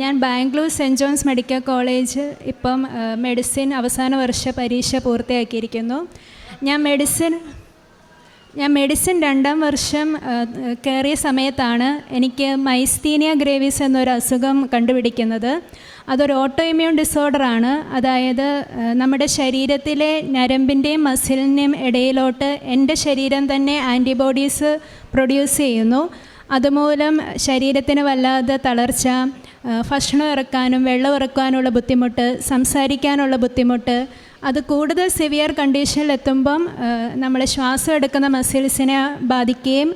ഞാൻ Bangalore saint John's medical college ഇപ്പം medicine അവസാന വർഷ പരീക്ഷ പൂർത്തിയാക്കിയിരിക്കുന്നു. ഞാൻ മെഡിസിൻ ഞാൻ മെഡിസിൻ രണ്ടാം വർഷം കയറിയ സമയത്താണ് എനിക്ക് മൈസ്തീനിയ ഗ്രേവിസ് എന്നൊരു അസുഖം കണ്ടുപിടിക്കുന്നത്. അതൊരു ഓട്ടോ ഇമ്മ്യൂൺ ഡിസോർഡറാണ് അതായത് നമ്മുടെ ശരീരത്തിലെ ഞരമ്പിന്റെയും മസിലിന്റെയും ഇടയിലോട്ട് എന്റെ ശരീരം തന്നെ ആന്റിബോഡീസ് പ്രൊഡ്യൂസ് ചെയ്യുന്നു. അതുമൂലം ശരീരത്തിന് വല്ലാതെ തളർച്ച ഭക്ഷണം ഇറക്കാനും വെള്ളം ഇറക്കാനുള്ള ബുദ്ധിമുട്ട് സംസാരിക്കാനുള്ള ബുദ്ധിമുട്ട് അത് കൂടുതൽ സിവിയർ കണ്ടീഷനിൽ എത്തുമ്പം നമ്മൾ ശ്വാസം എടുക്കുന്ന മസിൽസിനെ ബാധിക്കുകയും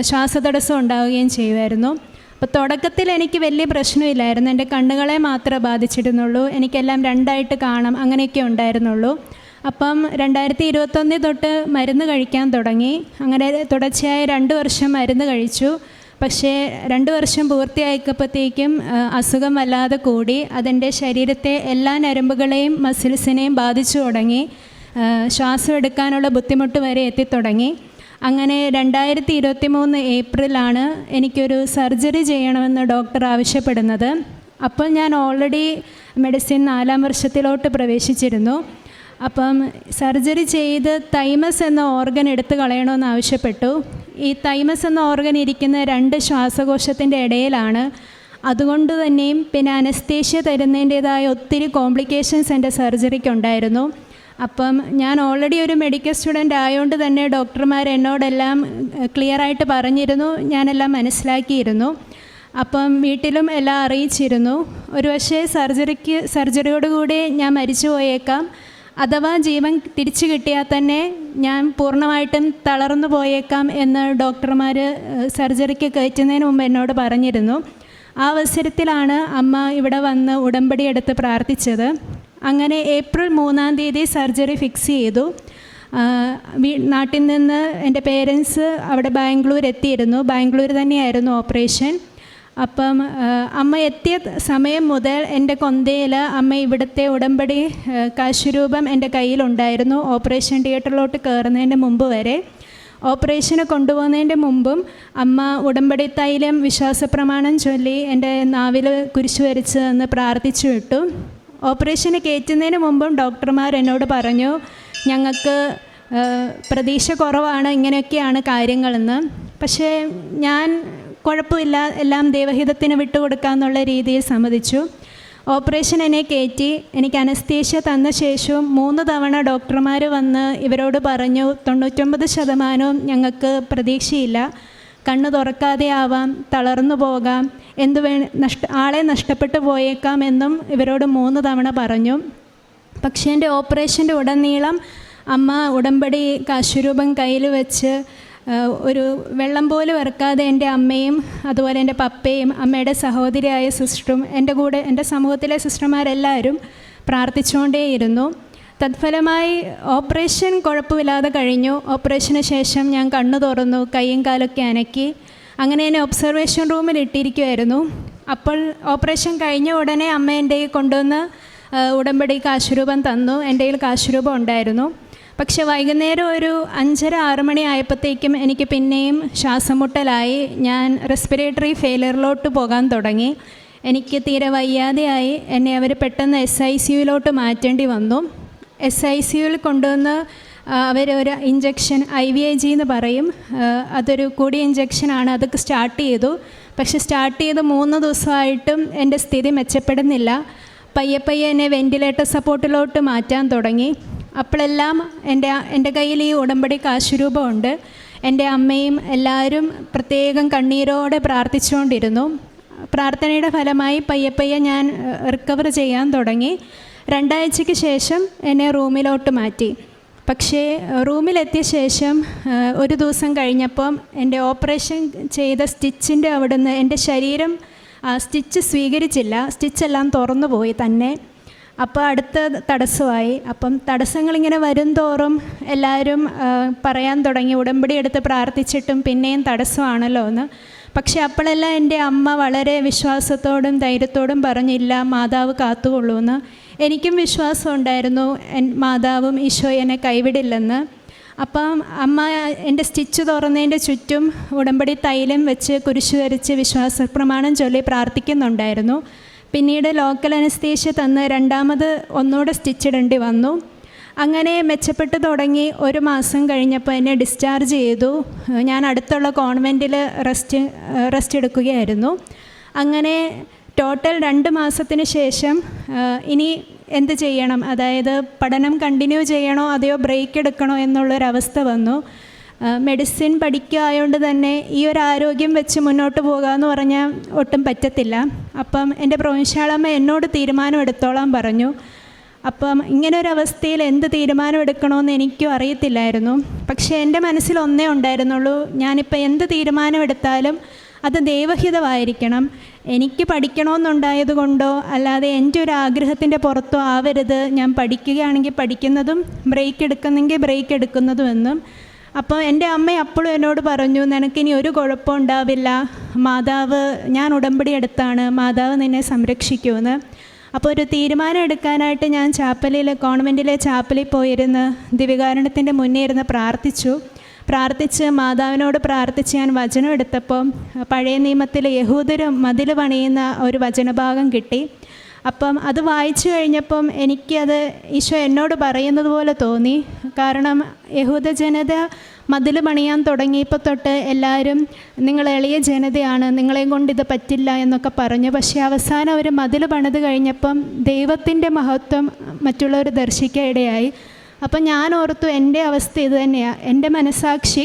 ശ്വാസതടസ്സം ഉണ്ടാവുകയും ചെയ്യുമായിരുന്നു. അപ്പോൾ തുടക്കത്തിൽ എനിക്ക് വലിയ പ്രശ്നമില്ലായിരുന്നു. എന്റെ കണ്ണുകളെ മാത്രമേ ബാധിച്ചിരുന്നുള്ളൂ. എനിക്കെല്ലാം രണ്ടായിട്ട് കാണാം അങ്ങനെയൊക്കെ ഉണ്ടായിരുന്നുള്ളൂ. അപ്പം രണ്ടായിരത്തി ഇരുപത്തൊന്നിൽ തൊട്ട് മരുന്ന് കഴിക്കാൻ തുടങ്ങി. അങ്ങനെ തുടർച്ചയായി രണ്ട് വർഷം മരുന്ന് കഴിച്ചു. പക്ഷേ രണ്ട് വർഷം പൂർത്തിയായപ്പോഴത്തേക്കും അസുഖം വല്ലാതെ കൂടി അതെന്റെ ശരീരത്തെ എല്ലാ നരമ്പുകളെയും മസിൽസിനെയും ബാധിച്ചു തുടങ്ങി ശ്വാസം എടുക്കാനുള്ള ബുദ്ധിമുട്ട് വരെ എത്തിത്തുടങ്ങി. അങ്ങനെ രണ്ടായിരത്തി ഇരുപത്തി മൂന്ന് ഏപ്രിലാണ് എനിക്കൊരു സർജറി ചെയ്യണമെന്ന് ഡോക്ടർ ആവശ്യപ്പെടുന്നത്. അപ്പോൾ ഞാൻ ഓൾറെഡി മെഡിസിൻ നാലാം വർഷത്തിലോട്ട് പ്രവേശിച്ചിരുന്നു. അപ്പം സർജറി ചെയ്ത് തൈമസ് എന്ന ഓർഗൻ എടുത്തു കളയണമെന്ന് ആവശ്യപ്പെട്ടു. ഈ തൈമസ് എന്ന ഓർഗൻ ഇരിക്കുന്ന രണ്ട് ശ്വാസകോശത്തിന്റെ ഇടയിലാണ്. അതുകൊണ്ട് തന്നെയും പിന്നെ അനസ്തേഷ്യ തരുന്നതിന്റേതായ ഒത്തിരി കോംപ്ലിക്കേഷൻസ് എന്റെ സർജറിക്ക് ഉണ്ടായിരുന്നു. അപ്പം ഞാൻ ഓൾറെഡി ഒരു മെഡിക്കൽ സ്റ്റുഡന്റ് ആയതുകൊണ്ട് തന്നെ ഡോക്ടർമാർ എന്നോടെല്ലാം ക്ലിയറായിട്ട് പറഞ്ഞിരുന്നു. ഞാനെല്ലാം മനസ്സിലാക്കിയിരുന്നു. അപ്പം വീട്ടിലും എല്ലാം അറിയിച്ചിരുന്നു. ഒരു പക്ഷേ സർജറിക്ക് സർജറിയോടുകൂടി ഞാൻ മരിച്ചു പോയേക്കാം അഥവാ ജീവൻ തിരിച്ചു കിട്ടിയാൽ തന്നെ ഞാൻ പൂർണമായിട്ടും തളർന്നു പോയേക്കാം എന്ന് ഡോക്ടർമാർ സർജറിക്ക് കയറ്റുന്നതിന് മുമ്പ് എന്നോട് പറഞ്ഞിരുന്നു. ആ അവസരത്തിലാണ് അമ്മ ഇവിടെ വന്ന് ഉടമ്പടി എടുത്ത് പ്രാർത്ഥിച്ചത്. അങ്ങനെ ഏപ്രിൽ മൂന്നാം തീയതി സർജറി ഫിക്സ് ചെയ്തു. നാട്ടിൽ നിന്ന് എന്റെ പേരൻസ് അവിടെ ബാംഗ്ലൂർ എത്തിയിരുന്നു. ബാംഗ്ലൂർ തന്നെയായിരുന്നു ഓപ്പറേഷൻ. അപ്പം അമ്മ എത്തിയ സമയം മുതൽ എന്റെ കൊന്തയിൽ അമ്മ ഇവിടുത്തെ ഉടമ്പടി കാശുരൂപം എന്റെ കയ്യിലുണ്ടായിരുന്നു. ഓപ്പറേഷൻ തിയേറ്ററിലോട്ട് കയറുന്നതിന്റെ മുമ്പ് വരെ. ഓപ്പറേഷന് കൊണ്ടുപോകുന്നതിന്റെ മുമ്പും അമ്മ ഉടമ്പടി തൈലം വിശ്വാസപ്രമാണം ചൊല്ലി എന്റെ നാവിൽ കുരിശു വരച്ച് എന്ന് പ്രാർത്ഥിച്ചു വിട്ടു. ഓപ്പറേഷന് കയറ്റുന്നതിന് മുമ്പും ഡോക്ടർമാർ എന്നോട് പറഞ്ഞു ഞങ്ങൾക്ക് പ്രതീക്ഷ കുറവാണ് ഇങ്ങനെയൊക്കെയാണ് കാര്യങ്ങളെന്ന്. പക്ഷേ ഞാൻ കുഴപ്പമില്ല എല്ലാം ദൈവഹിതത്തിന് വിട്ടുകൊടുക്കാമെന്നുള്ള രീതിയിൽ സമ്മതിച്ചു. ഓപ്പറേഷൻ എന്നെ കയറ്റി എനിക്ക് അനസ്തേഷ്യ തന്ന ശേഷവും മൂന്ന് തവണ ഡോക്ടർമാർ വന്ന് ഇവരോട് പറഞ്ഞു തൊണ്ണൂറ്റൊമ്പത് ശതമാനവും ഞങ്ങൾക്ക് പ്രതീക്ഷയില്ല. കണ്ണു തുറക്കാതെ ആവാം തളർന്നു പോകാം എന്ത് വേ നഷ്ട ആളെ നഷ്ടപ്പെട്ടു പോയേക്കാം എന്നും ഇവരോട് മൂന്ന് തവണ പറഞ്ഞു. പക്ഷേ എന്റെ ഓപ്പറേഷന്റെ ഉടനീളം അമ്മ ഉടമ്പടി കാശുരൂപം കയ്യിൽ വെച്ച് ഒരു വെള്ളം പോലെ ഇറക്കാതെ എന്റെ അമ്മയും അതുപോലെ എന്റെ പപ്പയും അമ്മയുടെ സഹോദരിയായ സിസ്റ്ററും എന്റെ കൂടെ എന്റെ സമൂഹത്തിലെ സിസ്റ്റർമാരെല്ലാവരും പ്രാർത്ഥിച്ചുകൊണ്ടേയിരുന്നു. തത്ഫലമായി ഓപ്പറേഷൻ കുഴപ്പമില്ലാതെ കഴിഞ്ഞു. ഓപ്പറേഷന് ശേഷം ഞാൻ കണ്ണു തുറന്നു കൈയും കാലൊക്കെ അനക്കി. അങ്ങനെ എന്നെ ഒബ്സർവേഷൻ റൂമിൽ ഇട്ടിരിക്കുമായിരുന്നു അപ്പോൾ ഓപ്പറേഷൻ കഴിഞ്ഞ ഉടനെ അമ്മ എന്റെ കൊണ്ടുവന്ന് ഉടമ്പടി കാശുരൂപം തന്നു. എന്റെ കയ്യിൽ കാശുരൂപം ഉണ്ടായിരുന്നു. പക്ഷെ വൈകുന്നേരം ഒരു അഞ്ചര ആറ് മണി ആയപ്പോഴത്തേക്കും എനിക്ക് പിന്നെയും ശ്വാസം മുട്ടലായി ഞാൻ റെസ്പിറേറ്ററി ഫെയിലിയറിലോട്ട് പോകാൻ തുടങ്ങി. എനിക്ക് തീരെ വയ്യാതെയായി. എന്നെ അവർ പെട്ടെന്ന് എസ് ഐ സി യുയിലോട്ട് മാറ്റേണ്ടി വന്നു. എസ് ഐ സി യുവിൽ കൊണ്ടുവന്ന് അവർ ഒരു injection I V I G എന്ന് പറയും. അതൊരു കൂടിയ ഇഞ്ചക്ഷനാണ് അതൊക്കെ സ്റ്റാർട്ട് ചെയ്തു. പക്ഷെ സ്റ്റാർട്ട് ചെയ്ത് മൂന്ന് ദിവസമായിട്ടും എന്റെ സ്ഥിതി മെച്ചപ്പെടുന്നില്ല. പയ്യെ പയ്യെ എന്നെ വെന്റിലേറ്റർ സപ്പോർട്ടിലോട്ട് മാറ്റാൻ തുടങ്ങി. അപ്പോഴെല്ലാം എന്റെ എന്റെ കയ്യിൽ ഈ ഉടമ്പടി കാശുരൂപമുണ്ട്. എന്റെ അമ്മയും എല്ലാവരും പ്രത്യേകം കണ്ണീരോടെ പ്രാർത്ഥിച്ചുകൊണ്ടിരുന്നു. പ്രാർത്ഥനയുടെ ഫലമായി പയ്യെ പയ്യെ ഞാൻ റിക്കവർ ചെയ്യാൻ തുടങ്ങി. രണ്ടാഴ്ചയ്ക്ക് ശേഷം എന്നെ റൂമിലോട്ട് മാറ്റി. പക്ഷേ റൂമിലെത്തിയ ശേഷം ഒരു ദിവസം കഴിഞ്ഞപ്പം എന്റെ ഓപ്പറേഷൻ ചെയ്ത സ്റ്റിച്ചിന്റെ അവിടുന്ന് എന്റെ ശരീരം സ്റ്റിച്ച് സ്വീകരിച്ചില്ല. സ്റ്റിച്ചെല്ലാം തുറന്നു പോയി തന്നെ. അപ്പോൾ അടുത്ത തടസ്സമായി. അപ്പം തടസ്സങ്ങളിങ്ങനെ വരും തോറും എല്ലാവരും പറയാൻ തുടങ്ങി. ഉടമ്പടി എടുത്ത് പ്രാർത്ഥിച്ചിട്ടും പിന്നെയും തടസ്സമാണല്ലോ എന്ന്. പക്ഷേ അപ്പോഴെല്ലാം എന്റെ അമ്മ വളരെ വിശ്വാസത്തോടും ധൈര്യത്തോടും പറഞ്ഞില്ല മാതാവ് കാത്തുകൊള്ളൂന്ന് എനിക്കും വിശ്വാസം ഉണ്ടായിരുന്നു മാതാവും ഈശോ എന്നെ കൈവിടില്ലെന്ന്. അപ്പം അമ്മ എന്റെ സ്റ്റിച്ച് തുറന്നതിന്റെ ചുറ്റും ഉടമ്പടി തൈലം വെച്ച് കുരിശു വരച്ച് വിശ്വാസ പ്രമാണം ചൊല്ലി പ്രാർത്ഥിക്കുന്നുണ്ടായിരുന്നു. പിന്നീട് ലോക്കൽ അനസ്തേഷ്യ തന്ന് രണ്ടാമത് ഒന്നുകൂടെ സ്റ്റിച്ച് ഇടേണ്ടി വന്നു. അങ്ങനെ മെച്ചപ്പെട്ട് തുടങ്ങി ഒരു മാസം കഴിഞ്ഞപ്പോൾ എന്നെ ഡിസ്ചാർജ് ചെയ്തു. ഞാൻ അടുത്തുള്ള കോൺവെന്റിൽ റെസ്റ്റ് റെസ്റ്റ് എടുക്കുകയായിരുന്നു. അങ്ങനെ ടോട്ടൽ രണ്ട് മാസത്തിന് ശേഷം ഇനി എന്ത് ചെയ്യണം? അതായത് പഠനം കണ്ടിന്യൂ ചെയ്യണോ? അതെയോ ബ്രേക്ക് എടുക്കണോ? എന്നുള്ളൊരവസ്ഥ വന്നു. മെഡിസിൻ പഠിക്കുക ആയതുകൊണ്ട് തന്നെ ഈ ഒരു ആരോഗ്യം വെച്ച് മുന്നോട്ട് പോകുക എന്ന് പറഞ്ഞാൽ ഒട്ടും പറ്റത്തില്ല. അപ്പം എന്റെ പ്രൊവിൻഷ്യാളമ്മ എന്നോട് തീരുമാനം എടുത്തോളാൻ പറഞ്ഞു. അപ്പം ഇങ്ങനൊരവസ്ഥയിൽ എന്ത് തീരുമാനം എടുക്കണമെന്ന് എനിക്കും അറിയത്തില്ലായിരുന്നു. പക്ഷേ എന്റെ മനസ്സിൽ ഒന്നേ ഉണ്ടായിരുന്നുള്ളൂ. ഞാനിപ്പോൾ എന്ത് തീരുമാനം എടുത്താലും അത് ദൈവഹിതമായിരിക്കണം. എനിക്ക് പഠിക്കണമെന്നുണ്ടായത് കൊണ്ടോ അല്ലാതെ എന്റെ ഒരു ആഗ്രഹത്തിന്റെ പുറത്തോ ആവരുത്. ഞാൻ പഠിക്കുകയാണെങ്കിൽ പഠിക്കുന്നതും ബ്രേക്ക് എടുക്കുന്നെങ്കിൽ ബ്രേക്ക് എടുക്കുന്നതുമെന്നും അപ്പോൾ എന്റെ അമ്മ അപ്പോഴും എന്നോട് പറഞ്ഞു നിനക്കിനി ഒരു കുഴപ്പം ഉണ്ടാവില്ല. മാതാവ് ഞാൻ ഉടമ്പടി എടുത്താണ്. മാതാവ് നിന്നെ സംരക്ഷിക്കുമെന്ന്. അപ്പോൾ ഒരു തീരുമാനം എടുക്കാനായിട്ട് ഞാൻ ചാപ്പലിൽ കോൺവെന്റിലെ ചാപ്പലിൽ പോയിരുന്ന് ദിവികാരണത്തിന്റെ മുന്നേ ഇരുന്ന് പ്രാർത്ഥിച്ചു. പ്രാർത്ഥിച്ച് മാതാവിനോട് പ്രാർത്ഥിച്ച് ഞാൻ വചനം എടുത്തപ്പോൾ പഴയ നിയമത്തിൽ യഹൂദരും മതിൽ പണിയുന്ന ഒരു വചനഭാഗം കിട്ടി. അപ്പം അത് വായിച്ചു കഴിഞ്ഞപ്പം എനിക്കത് ഈശോ എന്നോട് പറയുന്നത് പോലെ തോന്നി. കാരണം യഹൂദ ജനത മതിൽ പണിയാൻ തുടങ്ങിയപ്പോൾ തൊട്ട് എല്ലാവരും നിങ്ങൾ എളിയ ജനതയാണ് നിങ്ങളെയും കൊണ്ട് ഇത് പറ്റില്ല എന്നൊക്കെ പറഞ്ഞു. പക്ഷേ അവസാനം അവർ മതിൽ പണിത് കഴിഞ്ഞപ്പം ദൈവത്തിന്റെ മഹത്വം മറ്റുള്ളവർ ദർശിക്കാനിടയായി അപ്പം ഞാൻ ഓർത്തു എന്റെ അവസ്ഥ ഇത് തന്നെയാണ് എന്റെ മനസാക്ഷി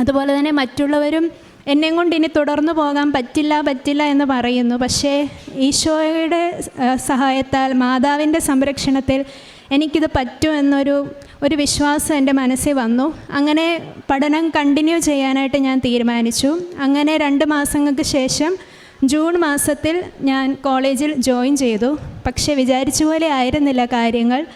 അതുപോലെ തന്നെ മറ്റുള്ളവരും എന്നെയും കൊണ്ട് ഇനി തുടർന്നു പോകാൻ പറ്റില്ല പറ്റില്ല എന്ന് പറയുന്നു. പക്ഷേ ഈശോയുടെ സഹായത്താൽ മാതാവിന്റെ സംരക്ഷണത്തിൽ എനിക്കിത് പറ്റും എന്നൊരു ഒരു വിശ്വാസം എന്റെ മനസ്സിൽ വന്നു. അങ്ങനെ പഠനം കണ്ടിന്യൂ ചെയ്യാനായിട്ട് ഞാൻ തീരുമാനിച്ചു. അങ്ങനെ രണ്ട് മാസങ്ങൾക്ക് ശേഷം ജൂൺ മാസത്തിൽ ഞാൻ കോളേജിൽ ജോയിൻ ചെയ്തു. പക്ഷേ വിചാരിച്ച പോലെ ആയിരുന്നില്ല കാര്യങ്ങൾ.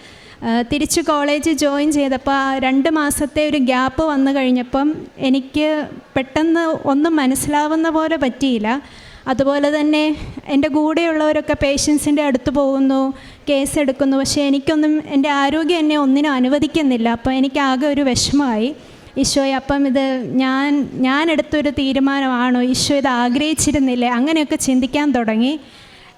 തിരിച്ച് കോളേജ് ജോയിൻ ചെയ്തപ്പോൾ രണ്ട് മാസത്തെ ഒരു ഗ്യാപ്പ് വന്നു കഴിഞ്ഞപ്പം എനിക്ക് പെട്ടെന്ന് ഒന്നും മനസ്സിലാവുന്ന പോലെ പറ്റിയില്ല. അതുപോലെ തന്നെ എന്റെ കൂടെയുള്ളവരൊക്കെ പേഷ്യൻസിന്റെ അടുത്ത് പോകുന്നു കേസ് എടുക്കുന്നു. പക്ഷേ എനിക്കൊന്നും എന്റെ ആരോഗ്യം എന്നെ ഒന്നിനും അനുവദിക്കുന്നില്ല. അപ്പോൾ എനിക്കാകെ ഒരു വിഷമമായി. ഈശോയെ അപ്പം ഇത് ഞാൻ ഞാൻ എടുത്തൊരു തീരുമാനമാണോ? ഈശോ ഇത് ആഗ്രഹിച്ചിരുന്നില്ലേ? അങ്ങനെയൊക്കെ ചിന്തിക്കാൻ തുടങ്ങി.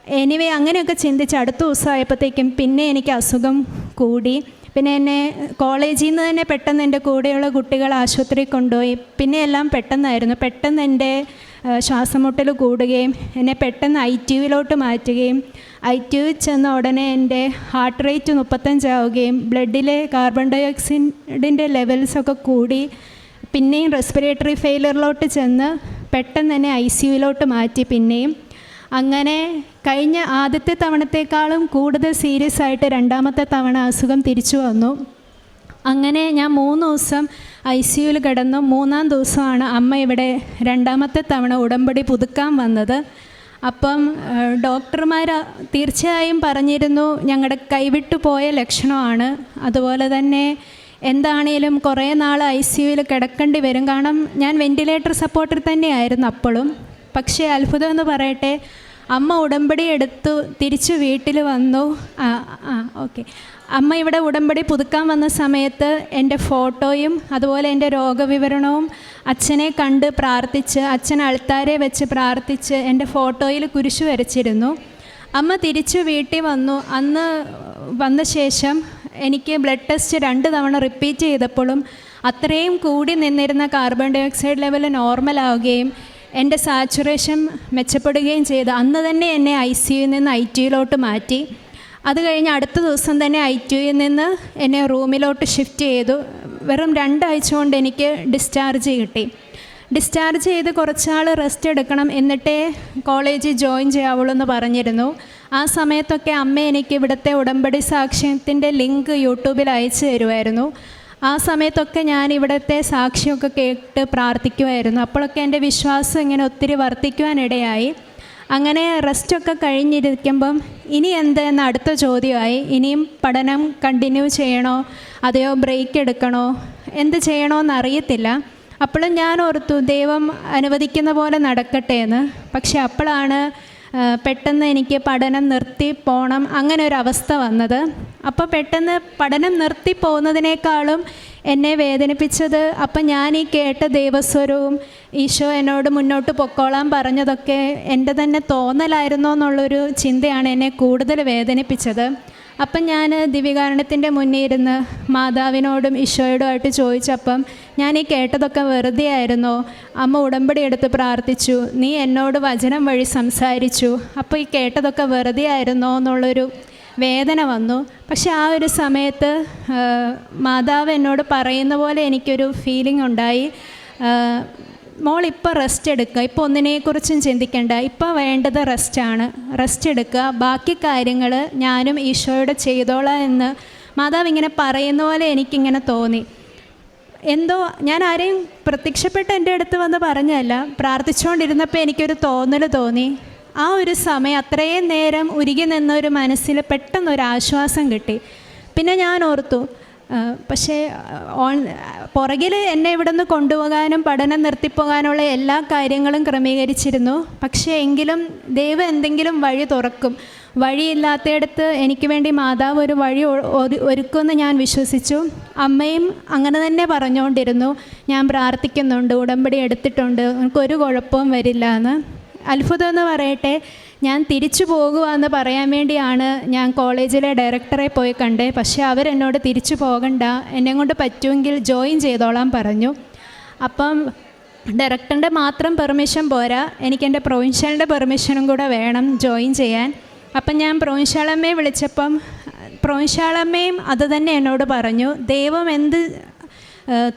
എനിവേ അങ്ങനെയൊക്കെ ചിന്തിച്ച് അടുത്ത ദിവസമായപ്പോഴത്തേക്കും പിന്നെ എനിക്ക് അസുഖം കൂടി. പിന്നെ എന്നെ കോളേജിൽ നിന്ന് തന്നെ പെട്ടെന്ന് എന്റെ കൂടെയുള്ള കുട്ടികൾ ആശുപത്രി കൊണ്ടുപോയി. പിന്നെ എല്ലാം പെട്ടെന്നായിരുന്നു. പെട്ടെന്ന് എന്റെ ആ, ശ്വാസം മുട്ടൽ കൂടുകയും എന്നെ പെട്ടെന്ന് ഐ ടി യുവിലോട്ട് മാറ്റുകയും ഐ ടി യുവിൽ ചെന്ന ഉടനെ എന്റെ ഹാർട്ട് റേറ്റ് മുപ്പത്തഞ്ചാവുകയും ബ്ലഡിലെ കാർബൺ ഡൈ ഓക്സൈഡിന്റെ ലെവൽസൊക്കെ കൂടി. പിന്നെയും റെസ്പിറേറ്ററി ഫെയിലറിലോട്ട് ചെന്ന് പെട്ടെന്ന് തന്നെ ഐ സി യുവിലോട്ട് മാറ്റി. പിന്നെയും അങ്ങനെ കഴിഞ്ഞ ആദ്യത്തെ തവണത്തേക്കാളും കൂടുതൽ സീരിയസ് ആയിട്ട് രണ്ടാമത്തെ തവണ അസുഖം തിരിച്ചു വന്നു. അങ്ങനെ ഞാൻ മൂന്ന് ദിവസം ഐ സി യുവിൽ കിടന്നു. മൂന്നാം ദിവസമാണ് അമ്മ ഇവിടെ രണ്ടാമത്തെ തവണ ഉടമ്പടി പുതുക്കാൻ വന്നത്. അപ്പം ഡോക്ടർമാർ തീർച്ചയായും പറഞ്ഞിരുന്നു ഞങ്ങളുടെ കൈവിട്ടു പോയ ലക്ഷണമാണ്. അതുപോലെ തന്നെ എന്താണേലും കുറേ നാൾ ഐ സി യുവിൽ കിടക്കേണ്ടി വരും. കാരണം ഞാൻ വെന്റിലേറ്റർ സപ്പോർട്ടിൽ തന്നെയായിരുന്നു അപ്പോഴും. പക്ഷേ അത്ഭുതം എന്ന് പറയട്ടെ അമ്മ ഉടമ്പടി എടുത്തു തിരിച്ചു വീട്ടിൽ വന്നു. ആ ആ ഓക്കെ. അമ്മ ഇവിടെ ഉടമ്പടി പുതുക്കാൻ വന്ന സമയത്ത് എന്റെ ഫോട്ടോയും അതുപോലെ എന്റെ രോഗവിവരണവും അച്ഛനെ കണ്ട് പ്രാർത്ഥിച്ച് അച്ഛൻ അൾത്താരെ വെച്ച് പ്രാർത്ഥിച്ച് എന്റെ ഫോട്ടോയിൽ കുരിശു വരച്ചിരുന്നു. അമ്മ തിരിച്ചു വീട്ടിൽ വന്നു. അന്ന് വന്ന ശേഷം എനിക്ക് ബ്ലഡ് ടെസ്റ്റ് രണ്ട് തവണ റിപ്പീറ്റ് ചെയ്തപ്പോഴും അത്രയും കൂടി നിന്നിരുന്ന കാർബൺ ഡയോക്സൈഡ് ലെവൽ നോർമൽ ആവുകയും എന്റെ സാച്ചുറേഷൻ മെച്ചപ്പെടുകയും ചെയ്തു. അന്ന് തന്നെ എന്നെ ഐ സിയിൽ നിന്ന് ഐ ടിയിലോട്ട് മാറ്റി. അത് കഴിഞ്ഞ് അടുത്ത ദിവസം തന്നെ ഐ ടിയിൽ നിന്ന് എന്നെ റൂമിലോട്ട് ഷിഫ്റ്റ് ചെയ്തു. വെറും രണ്ടാഴ്ച കൊണ്ട് എനിക്ക് ഡിസ്ചാർജ് കിട്ടി. ഡിസ്ചാർജ് ചെയ്ത് കുറച്ചാൾ റെസ്റ്റ് എടുക്കണം എന്നിട്ടേ കോളേജിൽ ജോയിൻ ചെയ്യാവുള്ളൂ എന്ന് പറഞ്ഞിരുന്നു. ആ സമയത്തൊക്കെ അമ്മ എനിക്ക് ഇവിടുത്തെ ഉടമ്പടി സാക്ഷ്യത്തിന്റെ ലിങ്ക് യൂട്യൂബിൽ അയച്ചു തരുമായിരുന്നു. ആ സമയത്തൊക്കെ ഞാൻ ഇവിടുത്തെ സാക്ഷ്യമൊക്കെ കേട്ട് പ്രാർത്ഥിക്കുമായിരുന്നു അപ്പോഴൊക്കെ എന്റെ വിശ്വാസം ഇങ്ങനെ ഒത്തിരി വർദ്ധിക്കുവാനിടയായി. അങ്ങനെ റെസ്റ്റൊക്കെ കഴിഞ്ഞിരിക്കുമ്പം ഇനി എന്ത് എന്ന അടുത്ത ചോദ്യമായി. ഇനിയും പഠനം കണ്ടിന്യൂ ചെയ്യണോ? അതെയോ ബ്രേക്ക് എടുക്കണോ? എന്ത് ചെയ്യണമെന്ന് അറിയത്തില്ല. അപ്പോഴും ഞാൻ ഓർത്തു ദൈവം അനുവദിക്കുന്ന പോലെ നടക്കട്ടെ എന്ന്. പക്ഷെ അപ്പോഴാണ് പെട്ടെന്ന് എനിക്ക് പഠനം നിർത്തി പോകണം അങ്ങനെ ഒരു അവസ്ഥ വന്നത്. അപ്പോൾ പെട്ടെന്ന് പഠനം നിർത്തി പോകുന്നതിനേക്കാളും എന്നെ വേദനിപ്പിച്ചത് അപ്പം ഞാൻ ഈ കേട്ട ദൈവസ്വരവും ഈശോ എന്നോട് മുന്നോട്ട് പൊക്കോളാൻ പറഞ്ഞതൊക്കെ എന്റെ തന്നെ തോന്നലായിരുന്നോ എന്നുള്ളൊരു ചിന്തയാണ് എന്നെ കൂടുതൽ വേദനിപ്പിച്ചത്. അപ്പം ഞാൻ ദിവികാരണത്തിന്റെ മുന്നിൽ ഇരുന്ന് മാതാവിനോടും ഈശോയോടുമായിട്ട് ചോദിച്ചപ്പം ഞാൻ ഈ കേട്ടതൊക്കെ വെറുതെ ആയിരുന്നോ. അമ്മ ഉടമ്പടി എടുത്ത് പ്രാർത്ഥിച്ചു. നീ എന്നോട് വചനം വഴി സംസാരിച്ചു. അപ്പോൾ ഈ കേട്ടതൊക്കെ വെറുതെ ആയിരുന്നോ എന്നുള്ളൊരു വേദന വന്നു. പക്ഷെ ആ ഒരു സമയത്ത് മാതാവ് എന്നോട് പറയുന്ന പോലെ എനിക്കൊരു ഫീലിംഗ് ഉണ്ടായി. മോൾ ഇപ്പോൾ റെസ്റ്റ് എടുക്കുക. ഇപ്പോൾ ഒന്നിനെക്കുറിച്ചും ചിന്തിക്കേണ്ട. ഇപ്പോൾ വേണ്ടത് റെസ്റ്റാണ് റെസ്റ്റ് എടുക്കുക. ബാക്കി കാര്യങ്ങൾ ഞാനും ഈശോയോട് ചെയ്തോളാം എന്ന് മാതാവ് ഇങ്ങനെ പറയുന്ന പോലെ എനിക്കിങ്ങനെ തോന്നി. എന്തോ ഞാൻ ആരെയും പ്രത്യക്ഷപ്പെട്ട് എന്റെ അടുത്ത് വന്ന് പറഞ്ഞല്ല പ്രാർത്ഥിച്ചുകൊണ്ടിരുന്നപ്പോൾ എനിക്കൊരു തോന്നൽ തോന്നി. ആ ഒരു സമയം അത്രയും നേരം ഉരുകി നിന്ന ഒരു മനസ്സിൽ പെട്ടെന്നൊരു ആശ്വാസം കിട്ടി. പിന്നെ ഞാൻ ഓർത്തു പക്ഷേ ഓൺ പുറകിൽ എന്നെ ഇവിടെ നിന്ന് കൊണ്ടുപോകാനും പഠനം നിർത്തിപ്പോകാനുള്ള എല്ലാ കാര്യങ്ങളും ക്രമീകരിച്ചിരുന്നു. പക്ഷേ എങ്കിലും ദൈവം എന്തെങ്കിലും വഴി തുറക്കും. വഴിയില്ലാത്തയിടത്ത് എനിക്ക് വേണ്ടി മാതാവ് ഒരു വഴി ഒരുക്കുമെന്ന് ഞാൻ വിശ്വസിച്ചു. അമ്മയും അങ്ങനെ തന്നെ പറഞ്ഞുകൊണ്ടിരുന്നു. ഞാൻ പ്രാർത്ഥിക്കുന്നുണ്ട് ഉടമ്പടി എടുത്തിട്ടുണ്ട്. എനിക്കൊരു കുഴപ്പവും വരില്ല എന്ന്. അത്ഭുതം എന്ന് പറയട്ടെ ഞാൻ തിരിച്ചു പോകുക എന്ന് പറയാൻ വേണ്ടിയാണ് ഞാൻ കോളേജിലെ ഡയറക്ടറെ പോയി കണ്ടേ. പക്ഷേ അവരെന്നോട് തിരിച്ചു പോകണ്ട എന്നെ കൊണ്ട് പറ്റുമെങ്കിൽ ജോയിൻ ചെയ്തോളാം പറഞ്ഞു. അപ്പം ഡയറക്ടറിന്റെ മാത്രം പെർമിഷൻ പോരാ. എനിക്ക് എന്റെ പ്രൊവിൻഷ്യലിന്റെ പെർമിഷനും കൂടെ വേണം ജോയിൻ ചെയ്യാൻ. അപ്പം ഞാൻ പ്രൊവിൻഷ്യാളമ്മയെ വിളിച്ചപ്പം പ്രൊവിൻഷ്യാളമ്മയും അത് തന്നെ എന്നോട് പറഞ്ഞു. ദൈവം എന്ത്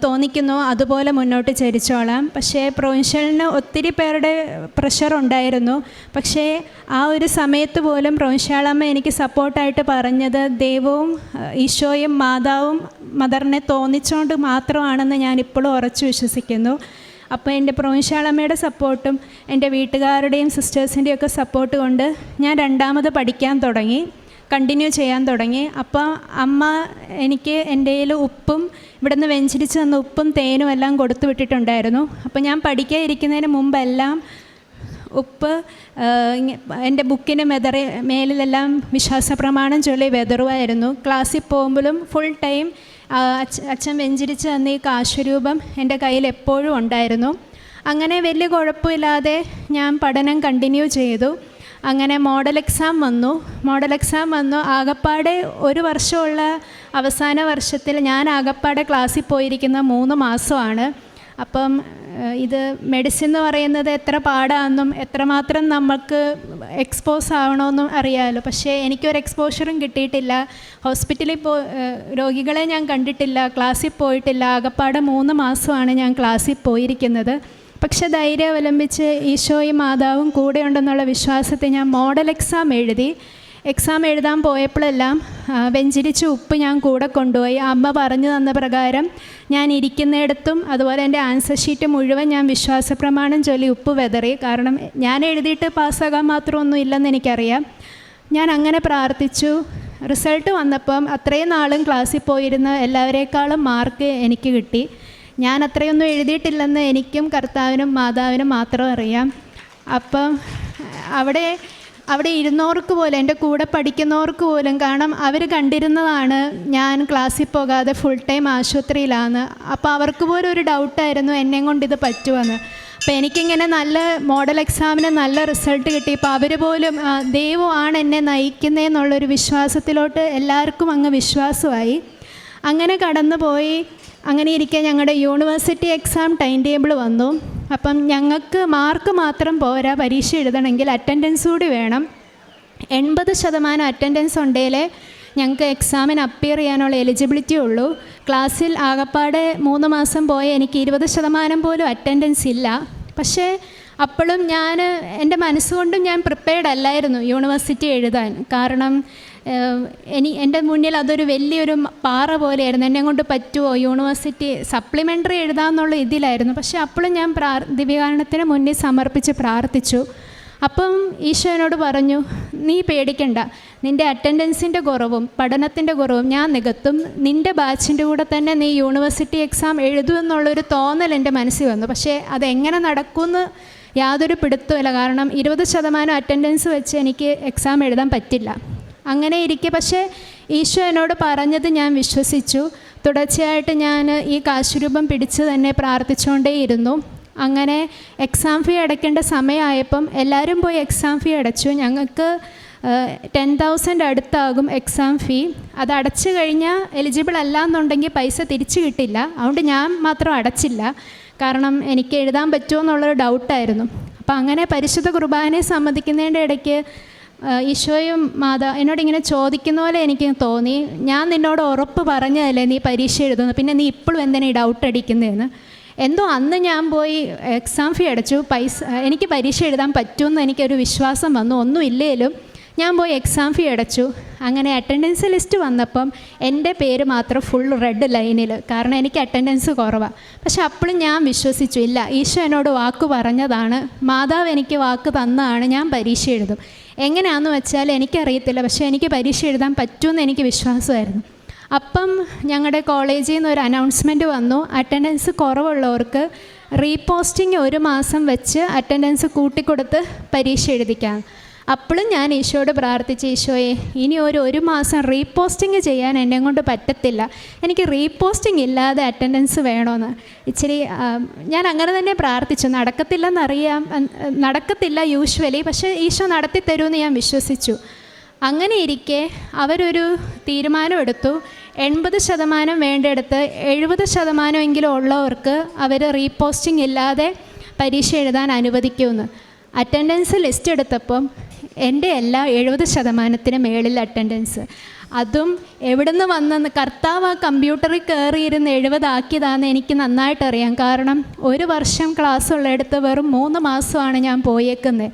തോന്നിക്കുന്നോ. അതുപോലെ മുന്നോട്ട് ചരിച്ചോളാം. പക്ഷേ പ്രൊവിൻഷ്യലിന് ഒത്തിരി പേരുടെ പ്രഷർ ഉണ്ടായിരുന്നു. പക്ഷേ ആ ഒരു സമയത്ത് പോലും പ്രൊവിൻഷ്യാളമ്മ എനിക്ക് സപ്പോർട്ടായിട്ട് പറഞ്ഞത് ദൈവവും ഈശോയും മാതാവും മദറിനെ തോന്നിച്ചുകൊണ്ട് മാത്രമാണെന്ന് ഞാൻ ഇപ്പോഴും ഉറച്ചു വിശ്വസിക്കുന്നു. അപ്പോൾ എന്റെ പ്രൊവിൻഷ്യാളമ്മയുടെ സപ്പോർട്ടും എന്റെ വീട്ടുകാരുടെയും സിസ്റ്റേഴ്സിന്റെയൊക്കെ സപ്പോർട്ട് കൊണ്ട് ഞാൻ രണ്ടാമത് പഠിക്കാൻ തുടങ്ങി. കണ്ടിന്യൂ ചെയ്യാൻ തുടങ്ങി. അപ്പോൾ അമ്മ എനിക്ക് എന്റെ കയ്യിൽ ഉപ്പും ഇവിടുന്ന് വെഞ്ചരിച്ച് തന്ന ഉപ്പും തേനും എല്ലാം കൊടുത്തു വിട്ടിട്ടുണ്ടായിരുന്നു. അപ്പോൾ ഞാൻ പഠിക്കാൻ ഇരിക്കുന്നതിന് മുമ്പെല്ലാം ഉപ്പ് എന്റെ ബുക്കിന് മെതറി മേലിലെല്ലാം വിശ്വാസ പ്രമാണം ചൊല്ലി വെതറുമായിരുന്നു. ക്ലാസ്സിൽ പോകുമ്പോഴും ഫുൾ ടൈം അച്ഛൻ വെഞ്ചരിച്ച് തന്ന ഈ കാശുരൂപം എന്റെ കയ്യിൽ എപ്പോഴും ഉണ്ടായിരുന്നു. അങ്ങനെ വലിയ കുഴപ്പമില്ലാതെ ഞാൻ പഠനം കണ്ടിന്യൂ ചെയ്തു. അങ്ങനെ മോഡൽ എക്സാം വന്നു. മോഡൽ എക്സാം വന്നു. ആകപ്പാടെ ഒരു വർഷമുള്ള അവസാന വർഷത്തിൽ ഞാൻ ആകപ്പാടെ ക്ലാസ്സിൽ പോയിരിക്കുന്ന മൂന്ന് മാസമാണ്. അപ്പം ഇത് മെഡിസിൻ എന്ന് പറയുന്നത് എത്ര പാടാണെന്നും എത്രമാത്രം നമുക്ക് എക്സ്പോസ് ആവണമെന്നും അറിയാമല്ലോ പക്ഷേ എനിക്കൊരു എക്സ്പോഷറും കിട്ടിയിട്ടില്ല. ഹോസ്പിറ്റലിൽ പോ രോഗികളെ ഞാൻ കണ്ടിട്ടില്ല. ക്ലാസ്സിൽ പോയിട്ടില്ല. ആകപ്പാടെ മൂന്ന് മാസമാണ് ഞാൻ ക്ലാസ്സിൽ പോയിരിക്കുന്നത്. പക്ഷെ ധൈര്യം അവലംബിച്ച് ഈശോയും മാതാവും കൂടെ ഉണ്ടെന്നുള്ള വിശ്വാസത്തെ ഞാൻ മോഡൽ എക്സാം എഴുതി. എക്സാം എഴുതാൻ പോയപ്പോഴെല്ലാം വെഞ്ചരിച്ച് ഉപ്പ് ഞാൻ കൂടെ കൊണ്ടുപോയി. അമ്മ പറഞ്ഞു തന്ന പ്രകാരം ഞാൻ ഇരിക്കുന്നിടത്തും അതുപോലെ എന്റെ ആൻസർ ഷീറ്റ് മുഴുവൻ ഞാൻ വിശ്വാസ പ്രമാണം ചൊല്ലി ഉപ്പ് വെതറി. കാരണം ഞാൻ എഴുതിയിട്ട് പാസ്സാകാൻ മാത്രമൊന്നും ഇല്ലെന്ന് എനിക്കറിയാം. ഞാൻ അങ്ങനെ പ്രാർത്ഥിച്ചു. റിസൾട്ട് വന്നപ്പം അത്രയും നാളും ക്ലാസ്സിൽ പോയിരുന്ന എല്ലാവരേക്കാളും മാർക്ക് എനിക്ക് കിട്ടി. ഞാൻ അത്രയൊന്നും എഴുതിയിട്ടില്ലെന്ന് എനിക്കും കർത്താവിനും മാതാവിനും മാത്രം അറിയാം. അപ്പം അവിടെ അവിടെ ഇരുന്നവർക്ക് പോലും എന്റെ കൂടെ പഠിക്കുന്നവർക്ക് പോലും കാരണം അവർ കണ്ടിരുന്നതാണ് ഞാൻ ക്ലാസ്സിൽ പോകാതെ ഫുൾ ടൈം ആശുപത്രിയിലാണ് അപ്പോൾ അവർക്ക് പോലും ഒരു ഡൗട്ടായിരുന്നു എന്നെ കൊണ്ട് ഇത് പറ്റുമെന്ന് അപ്പോൾ എനിക്കിങ്ങനെ നല്ല മോഡൽ എക്സാമിന് നല്ല റിസൾട്ട് കിട്ടി. അപ്പോൾ അവർ പോലും ദൈവമാണ് എന്നെ നയിക്കുന്നതെന്നുള്ളൊരു വിശ്വാസത്തിലോട്ട് എല്ലാവർക്കും അങ്ങ് വിശ്വാസമായി. അങ്ങനെ കടന്നുപോയി. അങ്ങനെ ഇരിക്കെ ഞങ്ങളുടെ യൂണിവേഴ്സിറ്റി എക്സാം ടൈം ടേബിൾ വന്നു. അപ്പം ഞങ്ങൾക്ക് മാർക്ക് മാത്രം പോരാ പരീക്ഷ എഴുതണമെങ്കിൽ അറ്റൻഡൻസ് കൂടി വേണം. എൺപത് ശതമാനം അറ്റൻഡൻസ് ഉണ്ടെങ്കിലേ ഞങ്ങൾക്ക് എക്സാമിന് അപ്പിയർ ചെയ്യാനുള്ള എലിജിബിലിറ്റി ഉള്ളൂ. ക്ലാസ്സിൽ ആകപ്പാടെ മൂന്ന് മാസം പോയ എനിക്ക് ഇരുപത് ശതമാനം പോലും അറ്റൻഡൻസ് ഇല്ല. പക്ഷേ അപ്പോഴും ഞാൻ എന്റെ മനസ്സുകൊണ്ടും ഞാൻ പ്രിപ്പയർഡ് അല്ലായിരുന്നു യൂണിവേഴ്സിറ്റി എഴുതാൻ. കാരണം എനി എന്റെ മുന്നിൽ അതൊരു വലിയൊരു പാറ പോലെയായിരുന്നു. എന്നെ കൊണ്ട് പറ്റുമോ യൂണിവേഴ്സിറ്റി സപ്ലിമെന്ററി എഴുതാമെന്നുള്ള ഇതിലായിരുന്നു. പക്ഷേ അപ്പോഴും ഞാൻ പ്രാർ ദിവ്യകാരണത്തിന് മുന്നിൽ സമർപ്പിച്ച് പ്രാർത്ഥിച്ചു. അപ്പം ഈശോനോട് പറഞ്ഞു നീ പേടിക്കണ്ട. നിന്റെ അറ്റൻഡൻസിന്റെ കുറവും പഠനത്തിന്റെ കുറവും ഞാൻ നികത്തും. നിന്റെ ബാച്ചിന്റെ കൂടെ തന്നെ നീ യൂണിവേഴ്സിറ്റി എക്സാം എഴുതുമെന്നുള്ളൊരു തോന്നൽ എന്റെ മനസ്സിൽ വന്നു. പക്ഷേ അതെങ്ങനെ നടക്കുമെന്ന് യാതൊരു പിടുത്തമില്ല കാരണം ഇരുപത് ശതമാനം അറ്റൻഡൻസ് വെച്ച് എനിക്ക് എക്സാം എഴുതാൻ പറ്റില്ല. അങ്ങനെ ഇരിക്കെ. പക്ഷേ ഈശോ എന്നോട് പറഞ്ഞത് ഞാൻ വിശ്വസിച്ചു. തുടർച്ചയായിട്ട് ഞാൻ ഈ കാശുരൂപം പിടിച്ച് തന്നെ പ്രാർത്ഥിച്ചുകൊണ്ടേയിരുന്നു. അങ്ങനെ എക്സാം ഫീ അടയ്ക്കേണ്ട സമയമായപ്പം എല്ലാവരും പോയി എക്സാം ഫീ അടച്ചു. ഞങ്ങൾക്ക് ടെൻ തൗസൻഡ് അടുത്താകും എക്സാം ഫീ അത് അടച്ചു കഴിഞ്ഞാൽ എലിജിബിൾ അല്ല എന്നുണ്ടെങ്കിൽ പൈസ തിരിച്ചു കിട്ടില്ല. അതുകൊണ്ട് ഞാൻ മാത്രം അടച്ചില്ല. കാരണം എനിക്ക് എഴുതാൻ പറ്റുമോ എന്നുള്ളൊരു ഡൗട്ടായിരുന്നു അപ്പോൾ അങ്ങനെ പരിശുദ്ധ കുർബാനയെ സംബന്ധിക്കുന്നതിന്റെ ഇടയ്ക്ക് ഈശോയും മാതാ എന്നോട് ഇങ്ങനെ ചോദിക്കുന്ന പോലെ എനിക്ക് തോന്നി. ഞാൻ നിന്നോട് ഉറപ്പ് പറഞ്ഞതല്ലേ നീ പരീക്ഷ എഴുതുന്നു? പിന്നെ നീ ഇപ്പോഴും എന്തിനാ ഈ ഡൗട്ട് അടിക്കുന്നതെന്ന്? എന്തോ അന്ന് ഞാൻ പോയി എക്സാം ഫീ അടച്ചു. പൈസ എനിക്ക് പരീക്ഷ എഴുതാൻ പറ്റുമെന്ന് എനിക്കൊരു വിശ്വാസം വന്നു. ഒന്നും ഇല്ലേലും ഞാൻ പോയി എക്സാം ഫീ അടച്ചു. അങ്ങനെ അറ്റൻഡൻസ് ലിസ്റ്റ് വന്നപ്പം എന്റെ പേര് മാത്രം ഫുൾ റെഡ് ലൈനിൽ കാരണം എനിക്ക് അറ്റൻഡൻസ് കുറവാണ് പക്ഷെ അപ്പോഴും ഞാൻ വിശ്വസിച്ചു ഇല്ല ഈശോ എന്നോട് വാക്ക് പറഞ്ഞതാണ്. മാതാവ് എനിക്ക് വാക്ക് തന്നതാണ് ഞാൻ പരീക്ഷ എഴുതും. എങ്ങനെയാണെന്ന് വെച്ചാൽ എനിക്കറിയത്തില്ല പക്ഷേ എനിക്ക് പരീക്ഷ എഴുതാൻ പറ്റുമെന്ന് എനിക്ക് വിശ്വാസമായിരുന്നു. അപ്പം ഞങ്ങളുടെ കോളേജിൽ നിന്ന് ഒരു അനൗൺസ്മെന്റ് വന്നു. അറ്റൻഡൻസ് കുറവുള്ളവർക്ക് റീപോസ്റ്റിംഗ് ഒരു മാസം വെച്ച് അറ്റൻഡൻസ് കൂട്ടിക്കൊടുത്ത് പരീക്ഷ എഴുതിക്കാം. അപ്പോഴും ഞാൻ ഈശോയോട് പ്രാർത്ഥിച്ച് ഈശോയെ ഇനി ഒരു ഒരു മാസം റീപോസ്റ്റിംഗ് ചെയ്യാൻ എന്നെ കൊണ്ട് പറ്റത്തില്ല. എനിക്ക് റീപോസ്റ്റിംഗ് ഇല്ലാതെ അറ്റൻഡൻസ് വേണമെന്ന് ഇച്ചിരി ഞാൻ അങ്ങനെ തന്നെ പ്രാർത്ഥിച്ചു. നടക്കത്തില്ലെന്നറിയാം നടക്കത്തില്ല യൂഷ്വലി പക്ഷേ ഈശോ നടത്തി തരുമെന്ന് ഞാൻ വിശ്വസിച്ചു. അങ്ങനെ ഇരിക്കെ അവരൊരു തീരുമാനമെടുത്തു. എൺപത് ശതമാനം വേണ്ടെടുത്ത് എഴുപത് ശതമാനമെങ്കിലും ഉള്ളവർക്ക് അവർ റീപോസ്റ്റിംഗ് ഇല്ലാതെ പരീക്ഷ എഴുതാൻ അനുവദിക്കുമെന്ന്. അറ്റൻഡൻസ് ലിസ്റ്റ് എടുത്തപ്പം എന്റെ എല്ലാ എഴുപത് ശതമാനത്തിന് മേളിൽ അറ്റൻഡൻസ് അതും എവിടെ നിന്ന് വന്നെന്ന് കർത്താവ് ആ കമ്പ്യൂട്ടറിൽ കയറിയിരുന്ന് എഴുപതാക്കിയതാണെന്ന് എനിക്ക് നന്നായിട്ട് അറിയാം കാരണം ഒരു വർഷം ക്ലാസ് ഉള്ളിടത്ത് വെറും മൂന്ന് മാസമാണ് ഞാൻ പോയേക്കുന്നത്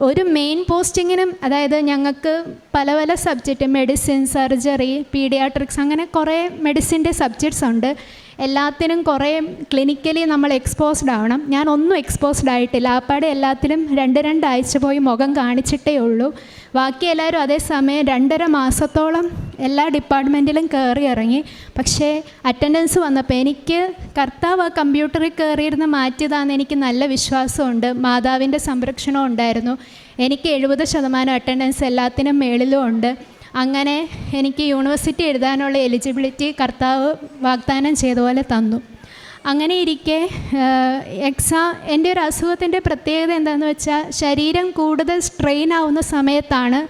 ഒരു മെയിൻ പോസ്റ്റിങ്ങിനും അതായത് ഞങ്ങൾക്ക് പല പല സബ്ജക്റ്റ് മെഡിസിൻ സർജറി പീഡിയാട്രിക്സ് അങ്ങനെ കുറേ മെഡിസിന്റെ സബ്ജക്ട്സ് ഉണ്ട്. എല്ലാത്തിനും കുറേ ക്ലിനിക്കലി നമ്മൾ എക്സ്പോസ്ഡ് ആവണം. ഞാൻ ഒന്നും എക്സ്പോസ്ഡ് ആയിട്ടില്ല. ആപ്പാടെ എല്ലാത്തിനും രണ്ട് രണ്ടാഴ്ച പോയി മുഖം കാണിച്ചിട്ടേ ഉള്ളൂ. ബാക്കി എല്ലാവരും അതേസമയം രണ്ടര മാസത്തോളം എല്ലാ ഡിപ്പാർട്ട്മെന്റിലും കയറി ഇറങ്ങി. പക്ഷേ അറ്റൻഡൻസ് വന്നപ്പോൾ എനിക്ക് കർത്താവ് ആ കമ്പ്യൂട്ടറിൽ കയറിയിരുന്ന് മാറ്റിയതാണെന്ന് എനിക്ക് നല്ല വിശ്വാസമുണ്ട്. മാതാവിന്റെ സംരക്ഷണം ഉണ്ടായിരുന്നു. എനിക്ക് എഴുപത് ശതമാനം അറ്റൻഡൻസ് എല്ലാത്തിനും മേളിലും ഉണ്ട്. അങ്ങനെ എനിക്ക് യൂണിവേഴ്സിറ്റി എഴുതാനുള്ള എലിജിബിലിറ്റി കർത്താവ് വാഗ്ദാനം ചെയ്ത പോലെ തന്നു. അങ്ങനെ ഇരിക്കെ എക്സാം എന്റെ ഒരു അസുഖത്തിന്റെ പ്രത്യേകത എന്താണെന്ന് വെച്ചാൽ ശരീരം കൂടുതൽ സ്ട്രെയിൻ ആവുന്ന സമയത്താണ്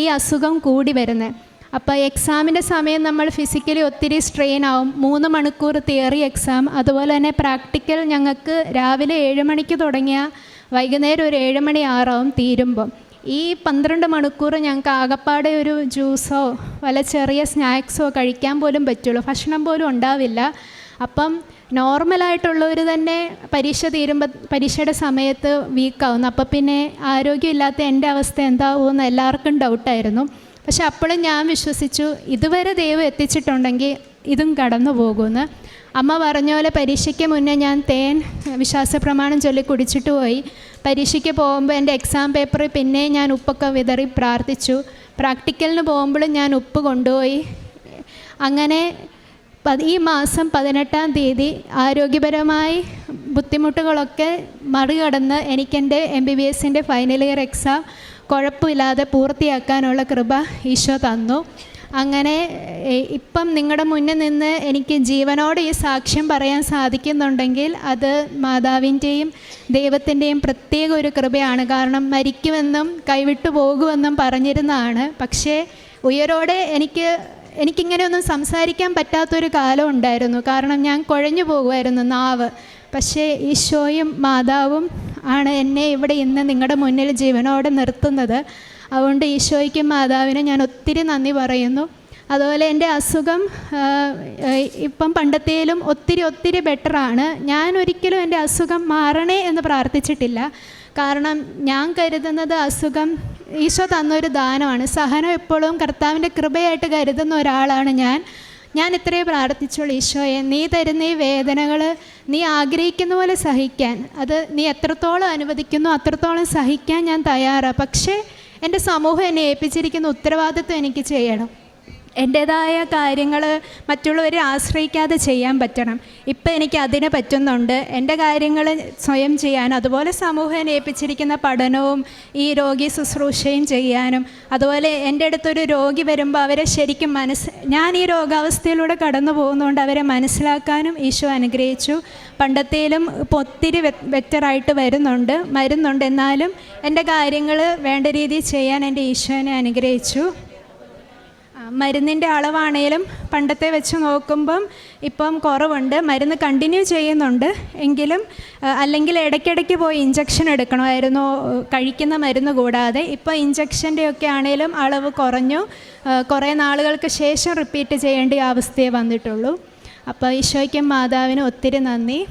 ഈ അസുഖം കൂടി വരുന്നത്. അപ്പോൾ എക്സാമിന്റെ സമയം നമ്മൾ ഫിസിക്കലി ഒത്തിരി സ്ട്രെയിൻ ആവും. മൂന്ന് മണിക്കൂർ തിയറി എക്സാം. അതുപോലെ തന്നെ പ്രാക്ടിക്കൽ ഞങ്ങൾക്ക് രാവിലെ ഏഴ് മണിക്ക് തുടങ്ങിയ വൈകുന്നേരം ഒരു ഏഴ് മണി ആറാവും തീരുമ്പം. ഈ പന്ത്രണ്ട് മണിക്കൂർ ഞങ്ങൾക്ക് ആകപ്പാടെ ഒരു ജ്യൂസോ വല്ല ചെറിയ സ്നാക്സോ കഴിക്കാൻ പോലും പറ്റുള്ളൂ. ഭക്ഷണം പോലും ഉണ്ടാവില്ല. അപ്പം നോർമലായിട്ടുള്ളവർ തന്നെ പരീക്ഷ തീരുമ്പോൾ പരീക്ഷയുടെ സമയത്ത് വീക്കാവുന്നു. അപ്പം പിന്നെ ആരോഗ്യമില്ലാത്ത എന്റെ അവസ്ഥ എന്താവുമെന്ന് എല്ലാവർക്കും ഡൗട്ടായിരുന്നു. പക്ഷെ അപ്പോഴും ഞാൻ വിശ്വസിച്ചു ഇതുവരെ ദൈവം എത്തിച്ചിട്ടുണ്ടെങ്കിൽ ഇതും കടന്നു പോകുമെന്ന് അമ്മ പറഞ്ഞ പോലെ പരീക്ഷയ്ക്ക് മുന്നേ ഞാൻ തേൻ വിശ്വാസ പ്രമാണം ചൊല്ലി കുടിച്ചിട്ട് പോയി. പരീക്ഷയ്ക്ക് പോകുമ്പോൾ എന്റെ എക്സാം പേപ്പർ പിന്നെ ഞാൻ ഉപ്പൊക്കെ വിതറി പ്രാർത്ഥിച്ചു. പ്രാക്ടിക്കലിന് പോകുമ്പോഴും ഞാൻ ഉപ്പ് കൊണ്ടുപോയി. അങ്ങനെ ഈ മാസം പതിനെട്ടാം തീയതി ആരോഗ്യപരമായി ബുദ്ധിമുട്ടുകളൊക്കെ മറികടന്ന് എനിക്കെന്റെ എം ബി ബി എസിന്റെ ഫൈനൽ ഇയർ എക്സാം കുഴപ്പമില്ലാതെ പൂർത്തിയാക്കാനുള്ള കൃപ ഈശോ തന്നു. അങ്ങനെ ഇപ്പം നിങ്ങളുടെ മുന്നിൽ നിന്ന് എനിക്ക് ജീവനോട് ഈ സാക്ഷ്യം പറയാൻ സാധിക്കുന്നുണ്ടെങ്കിൽ അത് മാതാവിന്റെയും ദൈവത്തിന്റെയും പ്രത്യേക ഒരു കൃപയാണ്. കാരണം മരിക്കുമെന്നും കൈവിട്ടു പോകുമെന്നും പറഞ്ഞിരുന്നതാണ്. പക്ഷേ ഉയരോടെ എനിക്ക് എനിക്കിങ്ങനെയൊന്നും സംസാരിക്കാൻ പറ്റാത്തൊരു കാലം ഉണ്ടായിരുന്നു. കാരണം ഞാൻ കുഴഞ്ഞു പോകുമായിരുന്നു നാവ്. പക്ഷേ ഈശോയും മാതാവും ആണ് എന്നെ ഇവിടെ ഇന്ന് നിങ്ങളുടെ മുന്നിൽ ജീവനോടെ നിർത്തുന്നത്. അതുകൊണ്ട് ഈശോയ്ക്കും മാതാവിനും ഞാൻ ഒത്തിരി നന്ദി പറയുന്നു. അതുപോലെ എന്റെ അസുഖം ഇപ്പം പണ്ടത്തേലും ഒത്തിരി ഒത്തിരി ബെറ്ററാണ് ഞാൻ ഒരിക്കലും എന്റെ അസുഖം മാറണേ എന്ന് പ്രാർത്ഥിച്ചിട്ടില്ല. കാരണം ഞാൻ കരുതുന്നത് അസുഖം ഈശോ തന്നൊരു ദാനമാണ്. സഹനം എപ്പോഴും കർത്താവിന്റെ കൃപയായിട്ട് കരുതുന്ന ഒരാളാണ് ഞാൻ. ഞാൻ ഇത്രയേ പ്രാർത്ഥിച്ചുള്ളൂ ഈശോയെ. നീ തരുന്ന ഈ വേദനകൾ നീ ആഗ്രഹിക്കുന്ന പോലെ സഹിക്കാൻ. അത് നീ എത്രത്തോളം അനുവദിക്കുന്നു അത്രത്തോളം സഹിക്കാൻ ഞാൻ തയ്യാറാണ് പക്ഷേ എന്റെ സമൂഹം എന്നെ ഏൽപ്പിച്ചിരിക്കുന്ന ഉത്തരവാദിത്വം എനിക്ക് ചെയ്യണം. എന്റേതായ കാര്യങ്ങൾ മറ്റുള്ളവരെ ആശ്രയിക്കാതെ ചെയ്യാൻ പറ്റണം. ഇപ്പം എനിക്ക് അതിന് പറ്റുന്നുണ്ട്. എന്റെ കാര്യങ്ങൾ സ്വയം ചെയ്യാൻ അതുപോലെ സമൂഹം ഏൽപ്പിച്ചിരിക്കുന്ന പഠനവും ഈ രോഗി ശുശ്രൂഷയും ചെയ്യാനും അതുപോലെ എന്റെ അടുത്തൊരു രോഗി വരുമ്പോൾ അവരെ ശരിക്കും മനസ്സ് ഞാൻ ഈ രോഗാവസ്ഥയിലൂടെ കടന്നു പോകുന്നതുകൊണ്ട് അവരെ മനസ്സിലാക്കാനും ഈശോ അനുഗ്രഹിച്ചു. പണ്ടത്തേലും ഒത്തിരി ബെറ്ററായിട്ട് വരുന്നുണ്ട് വരുന്നുണ്ട്. എന്നാലും എന്റെ കാര്യങ്ങൾ വേണ്ട രീതിയിൽ ചെയ്യാൻ എന്റെ ഈശോനെ അനുഗ്രഹിച്ചു. മരുന്നിന്റെ അളവാണേലും പണ്ടത്തെ വെച്ച് നോക്കുമ്പം ഇപ്പം കുറവുണ്ട്. മരുന്ന് കണ്ടിന്യൂ ചെയ്യുന്നുണ്ട്. എങ്കിലും അല്ലെങ്കിൽ ഇടയ്ക്കിടയ്ക്ക് പോയി ഇഞ്ചക്ഷൻ എടുക്കണമായിരുന്നു. കഴിക്കുന്ന മരുന്ന് കൂടാതെ ഇപ്പോൾ ഇഞ്ചക്ഷന്റെ ഒക്കെ ആണേലും അളവ് കുറഞ്ഞു. കുറേ നാളുകൾക്ക് ശേഷം റിപ്പീറ്റ് ചെയ്യേണ്ട അവസ്ഥയെ വന്നിട്ടുള്ളൂ. അപ്പോൾ ഈശോയ്ക്കും മാതാവിനും ഒത്തിരി നന്ദി.